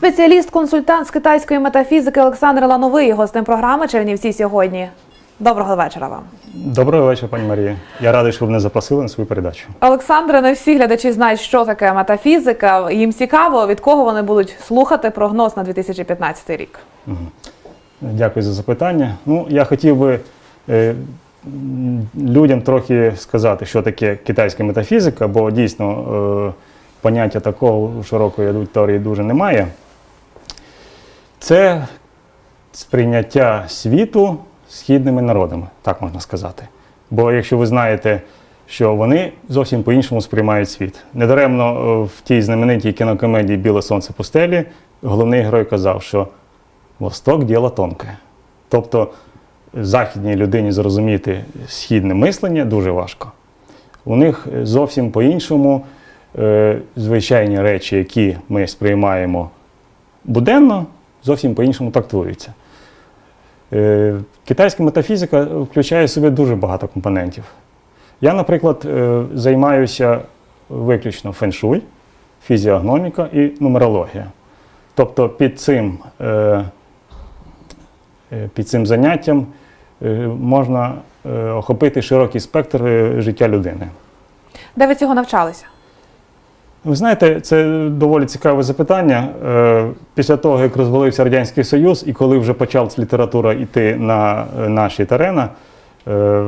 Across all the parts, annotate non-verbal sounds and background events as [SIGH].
Спеціаліст-консультант з китайської метафізики Олександр Лановий, гостем програми Чернівці сьогодні. Доброго вечора вам. Доброго вечора, пані Марія. Я радий, що ви мене запросили на свою передачу. Олександре, не всі глядачі знають, що таке метафізика. Їм цікаво, від кого вони будуть слухати прогноз на 2015 рік. Дякую за запитання. Ну, я хотів би е, людям трохи сказати, що таке китайська метафізика, бо дійсно е, поняття такого широкої аудиторії дуже немає. Це сприйняття світу східними народами, так можна сказати. Бо якщо ви знаєте, що вони зовсім по-іншому сприймають світ. Недаремно е, в тій знаменитій кінокомедії Біле сонце пустелі головний герой казав, що Восток діло тонке. Тобто західній людині зрозуміти східне мислення дуже важко. У них зовсім по-іншому звичайні речі, які ми сприймаємо буденно, зовсім по-іншому трактуються. Е, Китайська метафізика включає в себе дуже багато компонентів. Я, наприклад, е, займаюся виключно феншуй, фізіогноміка і нумерологія. Тобто під цим, е, е, під цим заняттям е, можна е, охопити широкий спектр е, життя людини. Де ви цього навчалися? Ви знаєте, це доволі цікаве запитання. Е, Після того, як розвалився Радянський Союз, і коли вже почала література йти на е, наші терена, е,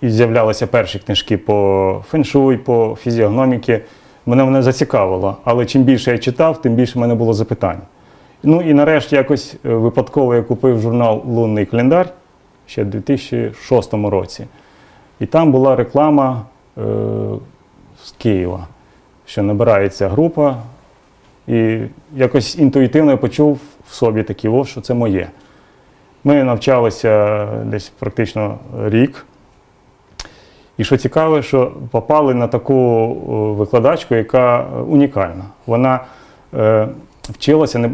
і з'являлися перші книжки по феншуй, по фізіогноміки, мене вони зацікавило. Але чим більше я читав, тим більше в мене було запитань. Ну і нарешті якось випадково я купив журнал Лунний календар ще в 2006 році. І там була реклама е, з Києва що набирається група, і якось інтуїтивно я почув в собі такий, о, що це моє. Ми навчалися десь практично рік. І що цікаве, що попали на таку викладачку, яка унікальна. Вона е, вчилася не,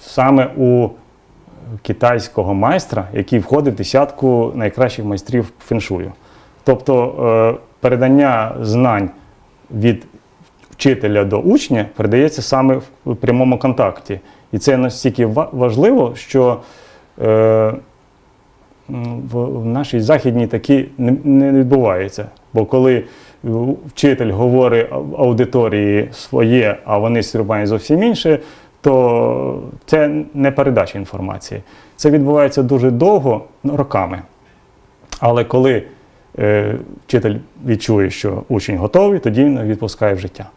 саме у китайського майстра, який входить в десятку найкращих майстрів феншую. Тобто е, передання знань від вчителя до учня передається саме в прямому контакті. І це настільки важливо, що е, в, в нашій західній такі не, відбувається. Бо коли вчитель говорить ау- аудиторії своє, а вони сприймають зовсім інше, то це не передача інформації. Це відбувається дуже довго, ну, роками. Але коли вчитель відчує, що учень готовий, тоді він відпускає в життя.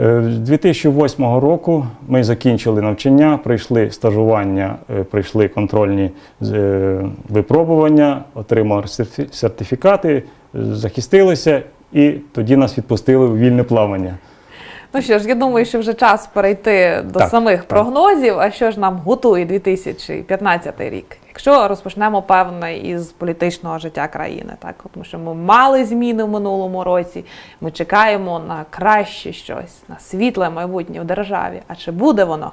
Е, З 2008 року ми закінчили навчання, пройшли стажування, е, пройшли контрольні е, випробування, отримали сертифікати, е, захистилися, і тоді нас відпустили в вільне плавання. Ну що ж, я думаю, що вже час перейти до Так, самих так. прогнозів. А що ж нам готує 2015 рік? Якщо розпочнемо певне із політичного життя країни, так тому що ми мали зміни в минулому році. Ми чекаємо на краще щось, на світле майбутнє в державі. А чи буде воно?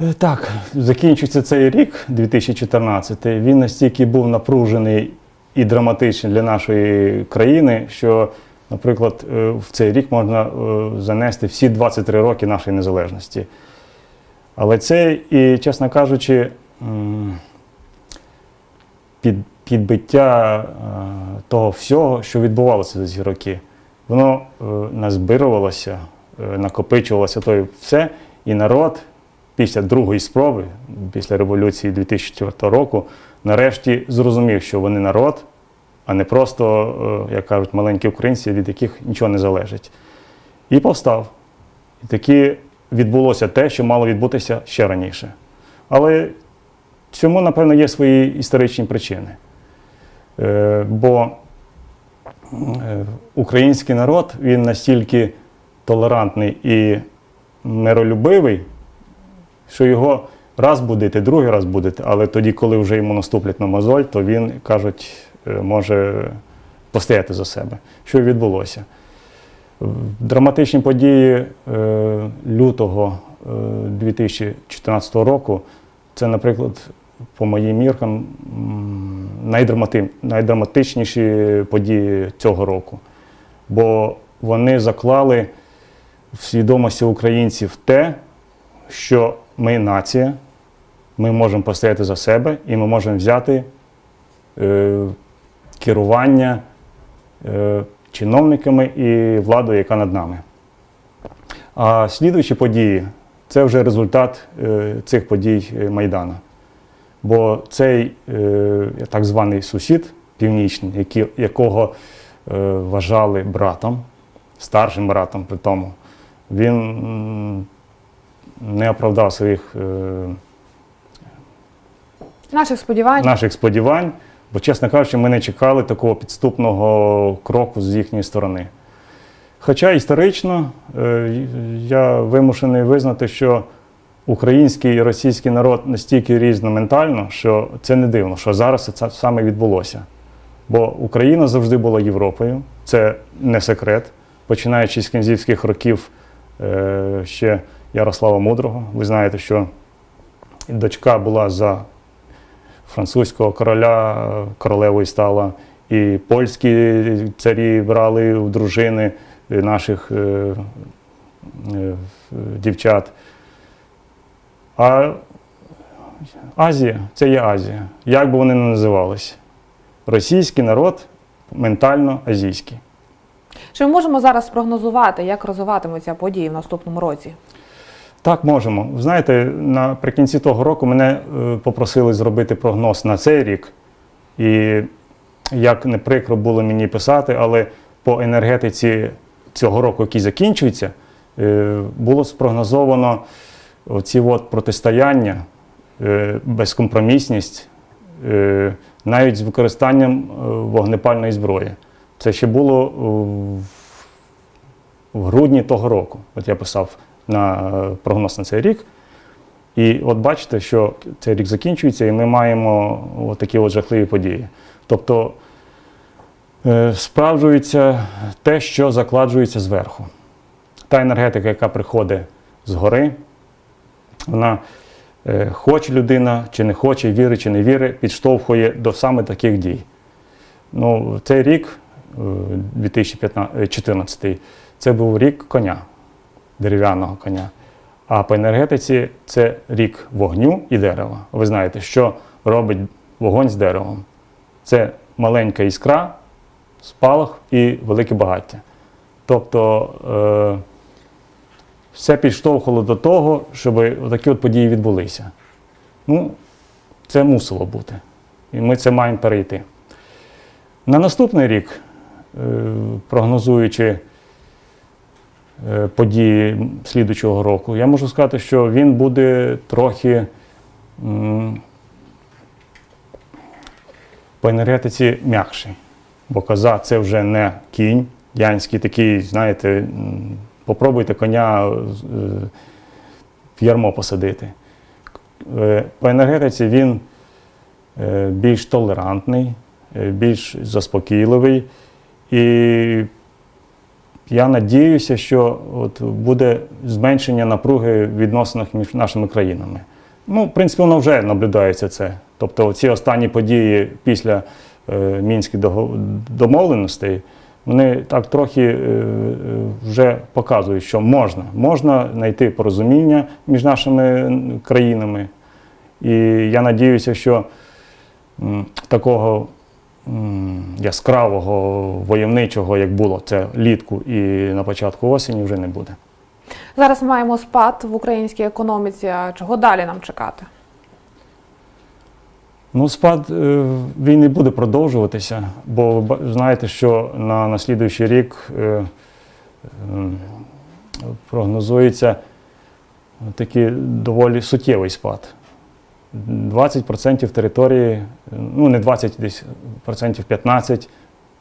Е, Так, закінчується цей рік, 2014. Він настільки був напружений і драматичний для нашої країни, що, наприклад, е, в цей рік можна е, занести всі 23 роки нашої незалежності. Але це, і, чесно кажучи, під, підбиття е, того всього, що відбувалося за ці роки, воно е, назбирувалося, е, накопичувалося то і все, і народ після другої спроби, після революції 2004 року, нарешті зрозумів, що вони народ, а не просто, як кажуть, маленькі українці, від яких нічого не залежить. І повстав. І таки відбулося те, що мало відбутися ще раніше. Але цьому, напевно, є свої історичні причини. Е, Бо е, український народ він настільки толерантний і миролюбивий, що його раз будете, другий раз будете, але тоді, коли вже йому наступлять на мозоль, то він, кажуть, е, може постояти за себе. Що і відбулося? Драматичні події лютого е, 2014 року це, наприклад, по моїм міркам, найдраматичніші події цього року. Бо вони заклали в свідомості українців те, що ми нація, ми можемо постояти за себе і ми можемо взяти е, керування е, чиновниками і владою, яка над нами. А слідуючі події це вже результат е, цих подій е, Майдану. Бо цей е, так званий сусід північний, який, якого е, вважали братом, старшим братом при тому, він не оправдав своїх е, Наших сподівань. наших сподівань, бо, чесно кажучи, ми не чекали такого підступного кроку з їхньої сторони. Хоча історично е, я вимушений визнати, що український і російський народ настільки різноментально, що це не дивно, що зараз це саме відбулося. Бо Україна завжди була Європою, це не секрет. Починаючи з князівських років е, ще Ярослава Мудрого. Ви знаєте, що дочка була за французького короля королевою стала, і польські царі брали в дружини наших е, е, дівчат. А Азія це є Азія. Як би вони не називалися? Російський народ ментально азійський. Чи ми можемо зараз спрогнозувати, як розвиватимуться події в наступному році? Так, можемо. Знаєте, наприкінці того року мене е, попросили зробити прогноз на цей рік. І як не прикро було мені писати, але по енергетиці цього року, який закінчується, е, було спрогнозовано оці от протистояння, е, безкомпромісність, е, навіть з використанням е, вогнепальної зброї. Це ще було в- грудні того року. От я писав на прогноз на цей рік. І от бачите, що цей рік закінчується, і ми маємо от такі от жахливі події. Тобто справджується те, що закладжується зверху. Та енергетика, яка приходить згори, вона е, хоче людина чи не хоче, вірить чи не вірить, підштовхує до саме таких дій. Ну, цей рік, е, 2014, це був рік коня, дерев'яного коня. А по енергетиці це рік вогню і дерева. Ви знаєте, що робить вогонь з деревом? Це маленька іскра, спалах і велике багаття. Тобто е, все підштовхувало до того, щоб такі от події відбулися. Ну, це мусило бути. І ми це маємо перейти. На наступний рік, е, прогнозуючи е, події слідучого року, я можу сказати, що він буде трохи по енергетиці м'якший. Бо коза це вже не кінь янський такий, знаєте, попробуйте коня е, в ярмо посадити. Е, По енергетиці він е, більш толерантний, е, більш заспокійливий. І я надіюся, що от буде зменшення напруги в відносинах між нашими країнами. Ну, в принципі, воно вже наблюдається це. Тобто, ці останні події після е, мінських домовленостей, вони так трохи е, е, вже показують, що можна, можна знайти порозуміння між нашими країнами. І я надіюся, що такого яскравого войовничого, як було це літку і на початку осені, вже не буде. Зараз маємо спад в українській економіці. А чого далі нам чекати? Ну, спад е, він не буде продовжуватися, бо ви знаєте, що на наслідуючий рік е, прогнозується такий доволі суттєвий спад. 20% території, ну не 20, десь процентів 15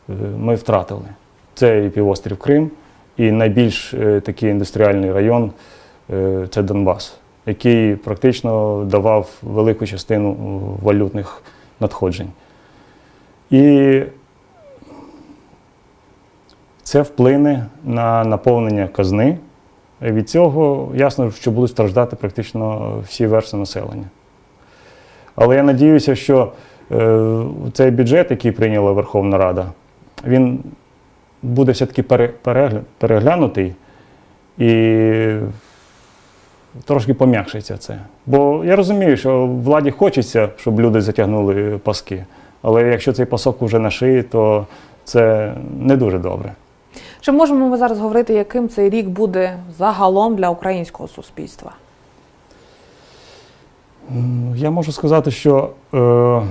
е, ми втратили. Це і півострів Крим, і найбільш такий індустріальний район це Донбас, який практично давав велику частину валютних надходжень. І це вплине на наповнення казни. Від цього ясно, що будуть страждати практично всі верстви населення. Але я надіюся, що е, цей бюджет, який прийняла Верховна Рада, він буде все-таки перегля- переглянутий і трошки пом'якшиться це. Бо я розумію, що владі хочеться, щоб люди затягнули паски. Але якщо цей пасок вже на шиї, то це не дуже добре. Чи можемо ми зараз говорити, яким цей рік буде загалом для українського суспільства? Я можу сказати, що е,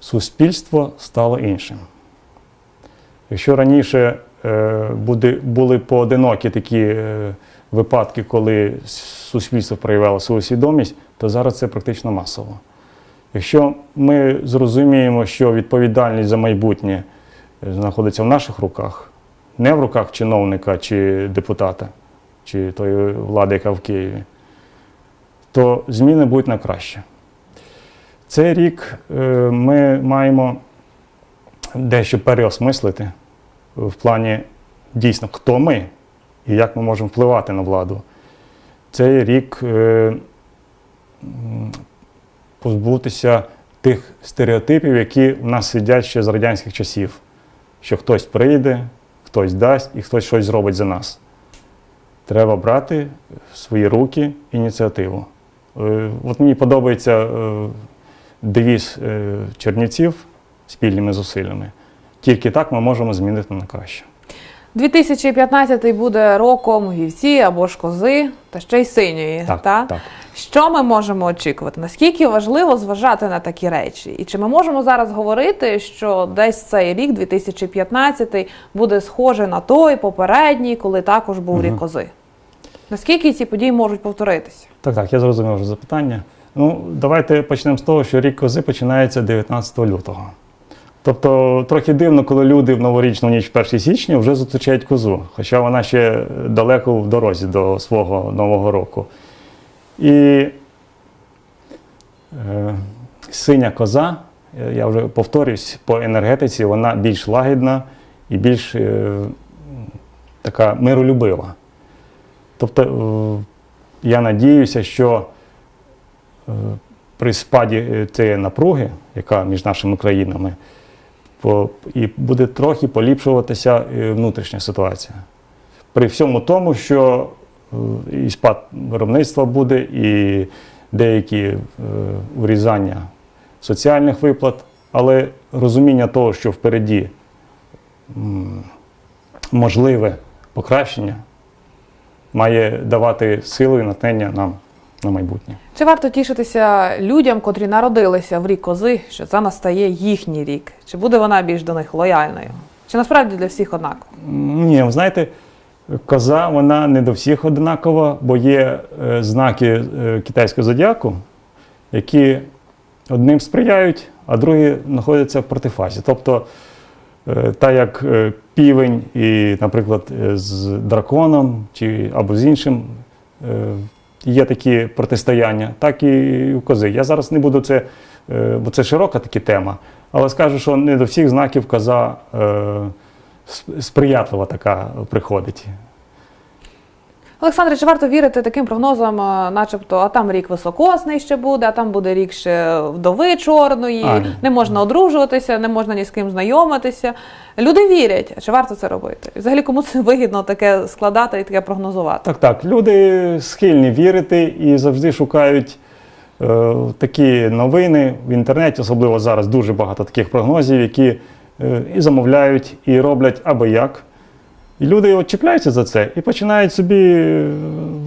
суспільство стало іншим. Якщо раніше е, були поодинокі такі е, випадки, коли суспільство проявило свою свідомість, то зараз це практично масово. Якщо ми зрозуміємо, що відповідальність за майбутнє е, знаходиться в наших руках, не в руках чиновника чи депутата, чи тої влади, яка в Києві, то зміни будуть на краще. Цей рік е, ми маємо дещо переосмислити в плані дійсно, хто ми і як ми можемо впливати на владу. Цей рік е, позбутися тих стереотипів, які в нас сидять ще з радянських часів, що хтось прийде, хтось дасть і хтось щось зробить за нас. Треба брати в свої руки ініціативу. Е, От мені подобається е, девіз е, Чернівців спільними зусиллями. Тільки так ми можемо змінити на краще. 2015 буде роком вівці або ж кози, та ще й синьої. Так, та? так. Що ми можемо очікувати? Наскільки важливо зважати на такі речі? І чи ми можемо зараз говорити, що десь цей рік, 2015, буде схожий на той попередній, коли також був рік кози? Наскільки ці події можуть повторитися? Так, так, я зрозумів вже запитання. Ну, давайте почнемо з того, що рік кози починається 19 лютого. Тобто трохи дивно, коли люди в новорічну ніч 1 січня вже зустрічають козу, хоча вона ще далеко в дорозі до свого нового року. І е, синя коза, е, я вже повторюсь, по енергетиці вона більш лагідна і більш е, така миролюбива. Тобто е, я надіюся, що е, при спаді е, цієї напруги, яка між нашими країнами, і буде трохи поліпшуватися е, внутрішня ситуація. При всьому тому, що е, і спад виробництва буде, і деякі е, урізання соціальних виплат, але розуміння того, що впереді можливе покращення, має давати силу і натхнення нам на майбутнє. Чи варто тішитися людям, котрі народилися в рік кози, що це настає їхній рік? Чи буде вона більш до них лояльною? Чи насправді для всіх однаково? Ні, ви знаєте, коза вона не до всіх однакова, бо є е, знаки е, китайського зодіаку, які одним сприяють, а другі знаходяться в протифазі. Тобто, е, та як е, півень і, наприклад, е, з драконом чи або з іншим е, є такі протистояння, так і у кози. Я зараз не буду це, е, бо це широка така тема, але скажу, що не до всіх знаків коза. е, сприятлива така приходить. Олександре, чи варто вірити таким прогнозам, е, начебто, а там рік високосний ще буде, а там буде рік ще вдови чорної, А, не можна одружуватися, не можна ні з ким знайомитися. Люди вірять, чи варто це робити? Взагалі, кому це вигідно таке складати і таке прогнозувати? Так, так. Люди схильні вірити і завжди шукають е, такі новини в інтернеті, особливо зараз дуже багато таких прогнозів, які е, і замовляють, і роблять аби як. І люди от чіпляються за це і починають собі е,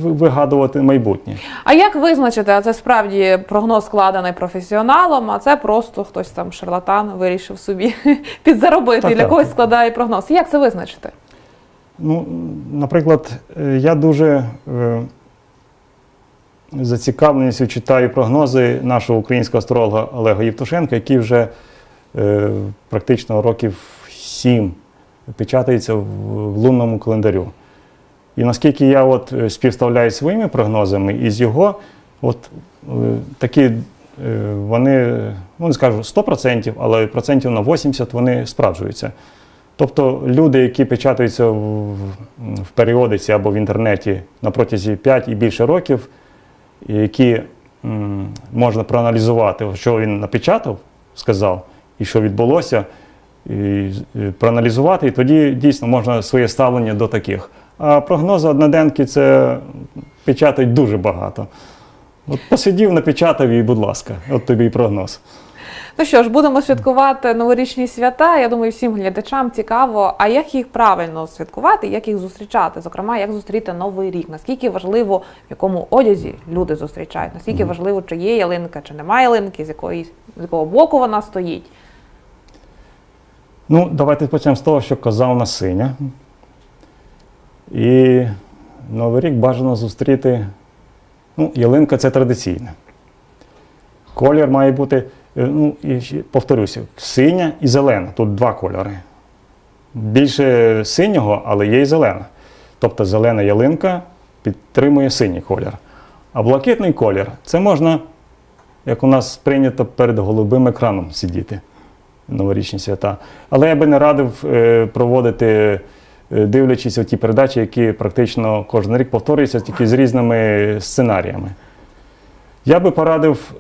вигадувати майбутнє. А як визначити, а це справді прогноз складений професіоналом, а це просто хтось там шарлатан вирішив собі [LAUGHS] підзаробити Так, і для так. когось складає прогноз. Як це визначити? Ну, наприклад, е, я дуже е, зацікавленістю читаю прогнози нашого українського астролога Олега Євтушенка, який вже е, практично років сім печатається в, лунному календарю. І наскільки я от е, співставляю своїми прогнозами із його, от е, такі е, вони, ну не скажу 100%, але процентів на 80% вони справджуються. Тобто люди, які печатаються в, в періодиці або в інтернеті на протязі 5 і більше років, які м, можна проаналізувати, що він напечатав, сказав, і що відбулося, і, і проаналізувати, і тоді дійсно можна своє ставлення до таких. А прогнози одноденки це печатають дуже багато. От посидів, напечатав і, будь ласка, от тобі і прогноз. Ну що ж, будемо святкувати новорічні свята. Я думаю, всім глядачам цікаво, а як їх правильно святкувати, як їх зустрічати? Зокрема, як зустріти новий рік? Наскільки важливо, в якому одязі люди зустрічають? Наскільки важливо, чи є ялинка, чи немає ялинки, з якої з якого боку вона стоїть? Ну, давайте почнемо з того, що коза у синя. І Новий рік бажано зустріти. Ну, ялинка це традиційне. Колір має бути, е, ну, і повторюся, синя і зелена. Тут два кольори. Більше синього, але є і зелена. Тобто зелена ялинка підтримує синій колір. А блакитний колір це можна, як у нас прийнято перед голубим екраном сидіти новорічні свята. Але я би не радив е, проводити, е, дивлячись ті передачі, які практично кожен рік повторюються, тільки з різними сценаріями. Я би порадив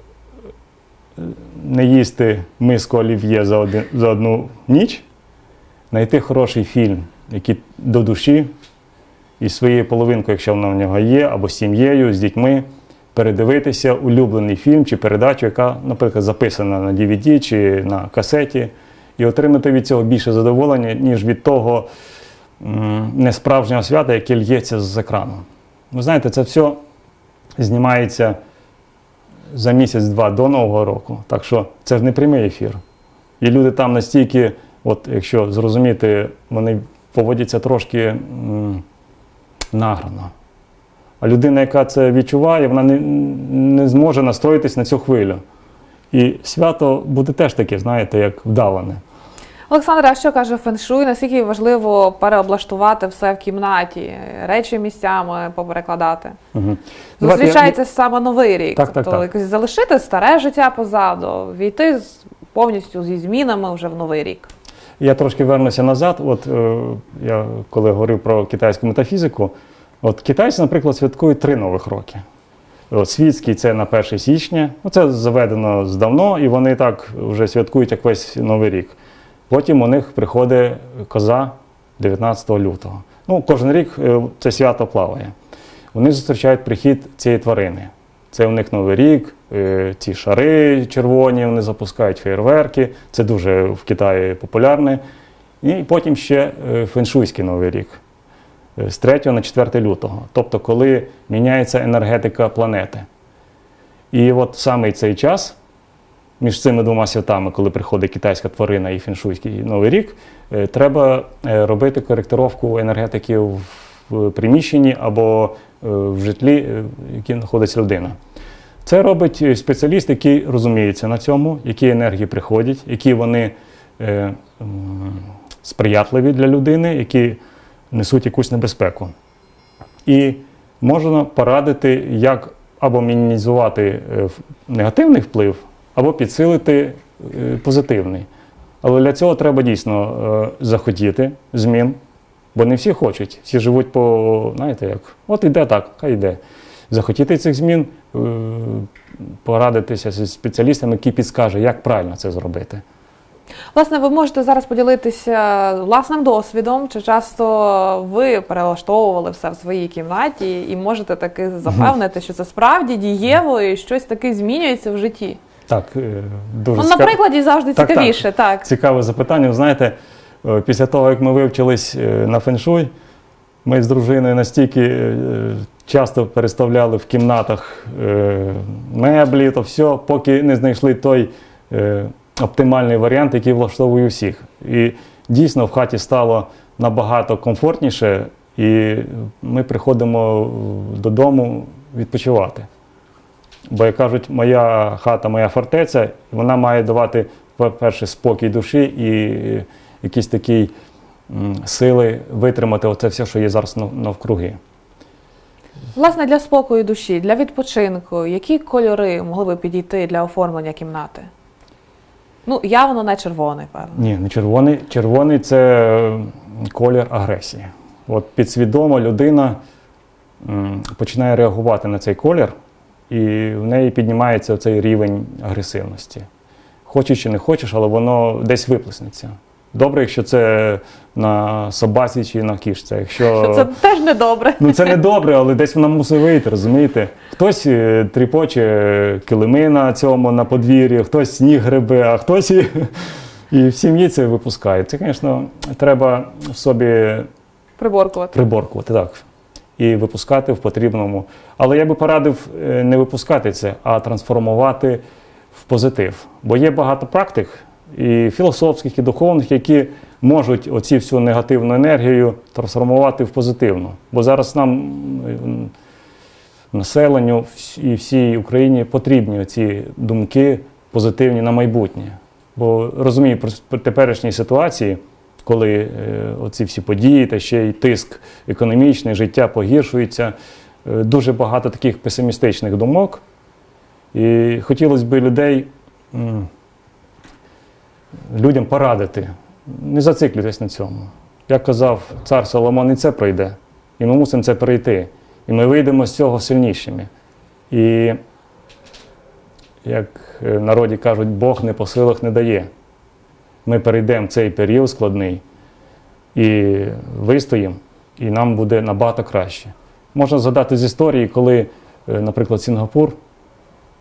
е, не їсти миску олів'є за, один, за одну ніч, знайти хороший фільм, який до душі, і своєю половинкою, якщо вона в нього є, або з сім'єю, з дітьми, передивитися улюблений фільм чи передачу, яка, наприклад, записана на DVD чи на касеті, і отримати від цього більше задоволення, ніж від того несправжнього свята, яке л'ється з екрану. Ви знаєте, це все знімається за місяць-два до Нового року. Так що це ж не прямий ефір. І люди там настільки, от якщо зрозуміти, вони поводяться трошки м, награно. А людина, яка це відчуває, вона не, не зможе настроїтись на цю хвилю. І свято буде теж таке, знаєте, як вдаване. Олександра, а що каже феншуй? Наскільки важливо переоблаштувати все в кімнаті, речі місцями поперекладати? Угу. Давайте я- Зустрічається саме новий рік. Так, так, тобто так. якось залишити старе життя позаду, війти з повністю зі змінами вже в новий рік. Я трошки вернуся назад. От е, я коли говорив про китайську метафізику, от китайці, наприклад, святкують три нових роки. От, світський це на 1 січня, це заведено здавно, і вони так вже святкують як весь новий рік. Потім у них приходить коза 19 лютого. Ну, кожен рік е, це свято плаває. Вони зустрічають прихід цієї тварини. Це у них Новий рік, е, ці шари червоні, вони запускають фейерверки. Це дуже в Китаї популярне. І потім ще е, феншуйський Новий рік з 3 на 4 лютого. Тобто, коли міняється енергетика планети. І от саме цей час між цими двома святами, коли приходить китайська тварина і феншуйський Новий рік, е, треба е, робити коректировку енергетики в приміщенні або е, в житлі, е, в якій знаходиться людина. Це робить е, спеціаліст, який розуміється на цьому, які енергії приходять, які вони е, сприятливі для людини, які несуть якусь небезпеку. І можна порадити, як або мінімізувати е, негативний вплив, або підсилити е, позитивний. Але для цього треба дійсно е, захотіти змін, бо не всі хочуть. Всі живуть по, знаєте, як, от іде так, хай йде. Захотіти цих змін, порадитися зі спеціалістами, які підскаже, як правильно це зробити. Власне, ви можете зараз поділитися власним досвідом, чи часто ви перелаштовували все в своїй кімнаті і можете таки запевнити, що це справді дієво і щось таке змінюється в житті. Так, е, дуже Ну, на прикладі завжди Так, так. цікавіше, так. Цікаве запитання. Ви знаєте, е, після того, як ми вивчились е, на феншуй, ми з дружиною настільки часто переставляли в кімнатах меблі, то все, поки не знайшли той оптимальний варіант, який влаштовує всіх. І дійсно в хаті стало набагато комфортніше, і ми приходимо додому відпочивати. Бо, як кажуть, моя хата, моя фортеця, вона має давати, по-перше, спокій душі і якісь такі сили витримати оце все, що є зараз навкруги. Власне, для спокою душі, для відпочинку, які кольори могли би підійти для оформлення кімнати? Ну, явно не червоний, певно. Ні, не червоний. Червоний це колір агресії. От підсвідомо людина починає реагувати на цей колір, і в неї піднімається цей рівень агресивності. Хочеш чи не хочеш, але воно десь виплеснеться. Добре, якщо це на собаці чи на кішці. Якщо Що це теж недобре. Ну це не добре, але десь вона мусить вийти, розумієте? Хтось е, тріпоче килими на цьому на подвір'ї, хтось сніг гребе, а хтось і, і в сім'ї це випускає. Це, звісно, треба в собі Приборкувати. приборкувати так. І випускати в потрібному. Але я би порадив е, не випускати це, а трансформувати в позитив. Бо є багато практик, і філософських, і духовних, які можуть оці всю негативну енергію трансформувати в позитивну. Бо зараз нам, населенню і всій Україні потрібні ці думки позитивні на майбутнє. Бо розумію, при теперішній ситуації, коли е, оці всі події та ще й тиск економічний, життя погіршується, е, дуже багато таких песимістичних думок. І хотілося б людей, людям порадити, не зациклюйтесь на цьому. Як казав цар Соломон, і це пройде. І ми мусимо це перейти. І ми вийдемо з цього сильнішими. І, як е, в народі кажуть, Бог не по силах не дає. Ми перейдемо цей період складний і вистоїмо, і нам буде набагато краще. Можна згадати з історії, коли, е, наприклад, Сінгапур,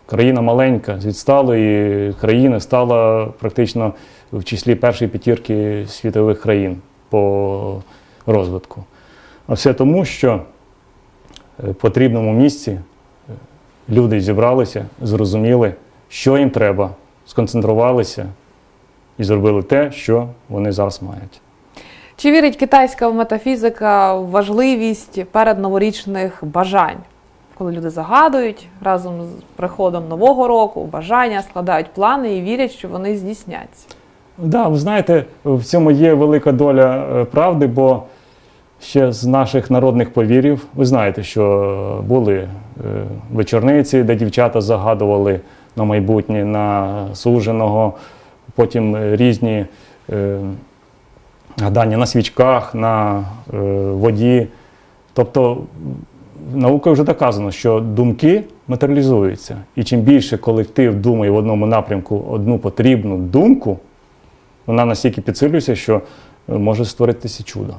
країна маленька, з відсталої країни стала практично в числі першої п'ятірки світових країн по розвитку. А все тому, що е, в потрібному місці е, люди зібралися, зрозуміли, що їм треба, сконцентрувалися і зробили те, що вони зараз мають. Чи вірить китайська метафізика в важливість передноворічних бажань? Коли люди загадують разом з приходом нового року, бажання, складають плани і вірять, що вони здійсняться. Да, ви знаєте, в цьому є велика доля е, правди, бо ще з наших народних повірів, ви знаєте, що були е, вечорниці, де дівчата загадували на майбутнє, на суженого, потім різні е, гадання на свічках, на воді. Тобто наукою вже доказано, що думки матеріалізуються. І чим більше колектив думає в одному напрямку одну потрібну думку, вона настільки підсилюється, що е, може створитися чудо.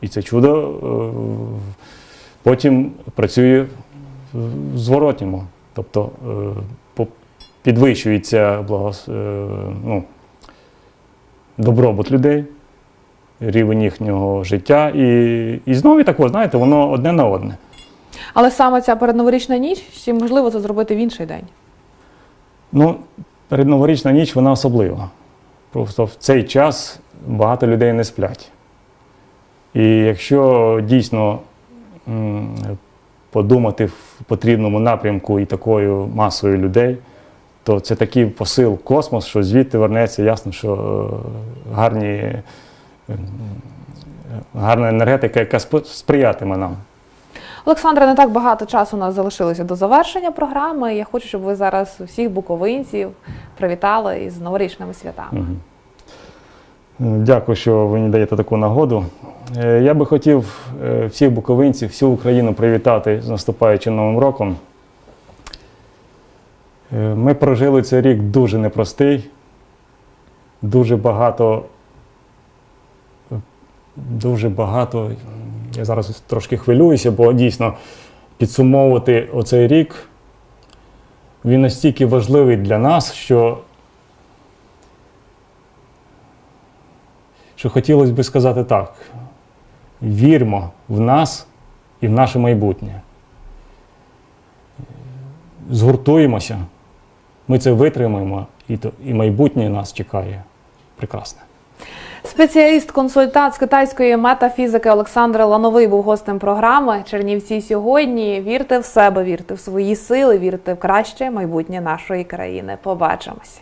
І це чудо е, потім працює в зворотньому. Тобто е, підвищується благос, ну, добробут людей, рівень їхнього життя. І, і знову тако, знаєте, воно одне на одне. Але саме ця передноворічна ніч, чи можливо це зробити в інший день? Ну, передноворічна ніч вона особлива. Просто в цей час багато людей не сплять. І якщо дійсно подумати в потрібному напрямку і такою масою людей, то це такий посил космос, що звідти вернеться, ясно, що е, гарні, гарна енергетика, яка сприятиме нам. Олександра, не так багато часу у нас залишилося до завершення програми. Я хочу, щоб ви зараз усіх буковинців привітали із новорічними святами. Е, Дякую, що ви мені даєте таку нагоду. Е, Я би хотів е, всіх буковинців, всю Україну привітати з наступаючим Новим роком. Ми прожили цей рік дуже непростий, дуже багато, дуже багато. Я зараз трошки хвилююся, бо дійсно підсумовувати оцей рік він настільки важливий для нас, що що хотілося б сказати так: вірмо в нас і в наше майбутнє. Згуртуємося, ми це витримаємо, і, то, і майбутнє нас чекає. Прекрасне. Спеціаліст-консультант з китайської метафізики Олександр Лановий був гостем програми Чернівці сьогодні. Вірте в себе, вірте в свої сили, вірте в краще майбутнє нашої країни. Побачимося.